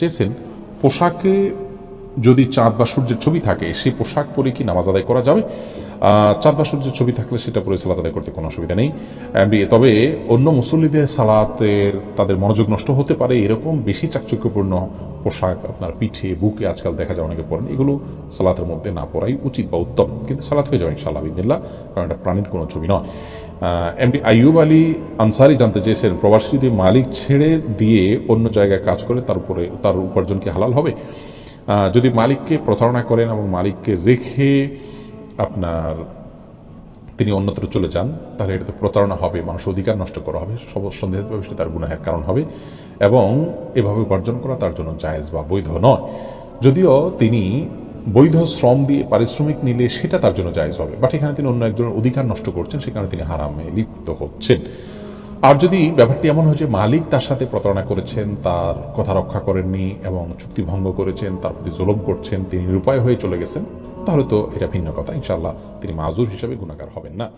চেয়েছেন, পোশাকে যদি চাঁদ বা সূর্যের ছবি থাকে, সেই পোশাক পরে কি নামাজ আদায় করা যাবে? চাঁদ বা সূর্যের ছবি থাকলে সেটা পরে সালাত আদায় করতে কোনো অসুবিধা নেই। তবে অন্য মুসল্লিদের সালাতের তাদের মনোযোগ নষ্ট হতে পারে, এরকম বেশি চাকচক্যপূর্ণ পোশাক আপনার পিঠে, বুকে আজকাল দেখা যায় অনেকে পরেন, এগুলো সালাতের মধ্যে না পড়াই উচিত বা উত্তম। কিন্তু সালাত হয়ে যাবে ইনশাআল্লাহ বিদিল্লা কারণ এটা প্রাণীর কোনো ছবি নয়। এমডি আইয়ুব আলী আনসারি জানতে চেয়েছেন প্রবাসী যদি মালিক ছেড়ে দিয়ে অন্য জায়গায় কাজ করে তার উপরে তার উপার্জন কি হালাল হবে? যদি মালিককে প্রতারণা করেন এবং মালিককে রেখে আপনার তিনি অন্যত্র চলে যান, তাহলে এটা তো প্রতারণা হবে মানুষ অধিকার নষ্ট করা হবে, সব সন্দেহভাবে সেটা তার গুনাহের কারণ হবে এবং এভাবে উপার্জন করা তার জন্য জায়েজ বা বৈধ নয়। যদিও তিনি বৈধ শ্রম দিয়ে পারিশ্রমিক নিলে সেটা তার জন্য জায়জ হবে। বাট এখানে তিনি অন্য একজনের অধিকার নষ্ট করছেন সেখানে তিনি হারামে লিপ্ত হচ্ছেন। আর যদি ব্যাপারটি এমন হয় যে মালিক তার সাথে প্রতারণা করেছেন, তার কথা রক্ষা করেননি এবং চুক্তি ভঙ্গ করেছেন, তার প্রতি জলব করছেন, তিনি নিরুপায় হয়ে চলে গেছেন, তাহলে তো এটা ভিন্ন কথা। ইনশাআল্লাহ তিনি মাজুর হিসাবে গুণাকার হবেন না।